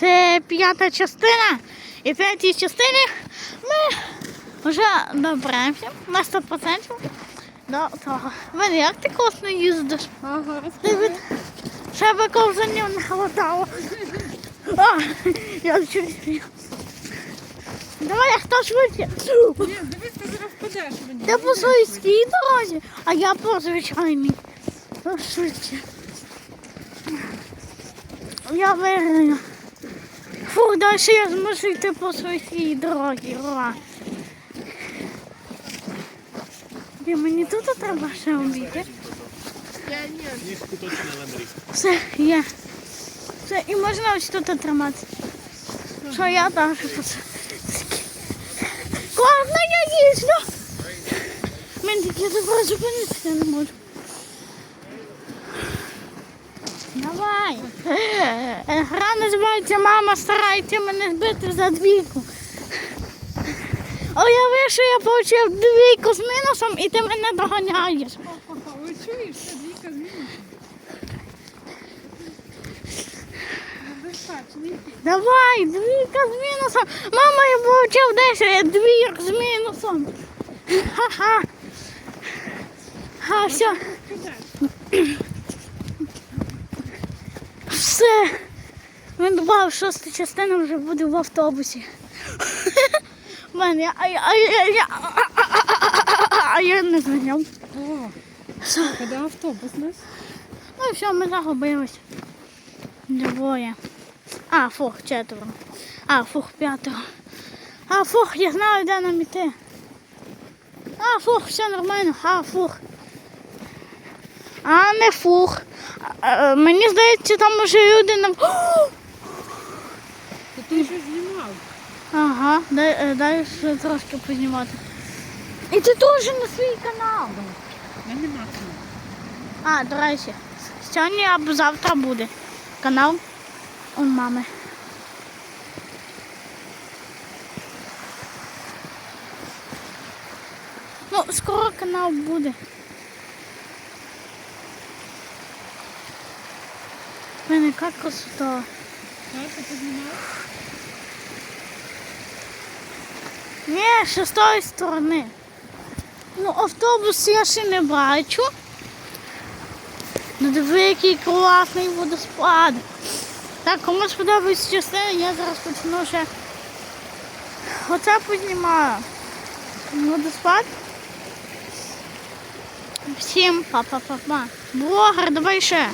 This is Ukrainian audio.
Це п'ята частина. І в п'ятій частині ми вже доберемося на 100% до того. Ваня, як ти класно їздиш? Ага, Ти від себе ковзанів не хватало. А, я чуть. Давай, а хто швидше? Ні, дивись, ти зараз впадеш мені. Ти по сільській дорозі, а я по звичайній. Швидше. Я виграю. Далі я зможу йти по своїй дорозі. І мені тут треба ще обійти. Я. Все, є. Все, і можна ось тут тримати. Що я там щось. Класно, я їжджу. Мені таке добре зупинитися не можу. Давай. Гра називається Мама, старайте мене збити за двійку. Уяви, що я отримав двійку з мінусом і ти мене доганяєш. Ви чуєш, це двійка зміни. Достатньо. Давай, двійка з мінусом. Мама, я получив 10, двійок з мінусом. Ха-ха. А, все. Все. Він добавив, шоста частина вже буде в автобусі. Мен, я, а, я, не зганяв. Все. автобус нас? Ну все, ми загубились. Двоє. А, фух, четверо. А, фух, п'ятеро. А, фух, я знаю, де нам іти. А, фух, все нормально. А, фух. А, не фух. А, е, мені здається, там уже люди нам. Ти вже знімав. Ага, дай, е, дай ще трошки познімати. І ти теж на свій канал. Я нема цього. А, до речі, сьогодні або завтра буде канал у мами. Ну, скоро канал буде. У мене яка красота. Ні, ще з тої сторони. Ну, автобус я ще не бачу. Ну диви, який класний водоспад. Так, кому сподобається частина, я зараз почну ще. Оце познімаю. Водоспад. Всім па-па-па-па. Блогер, давай ще.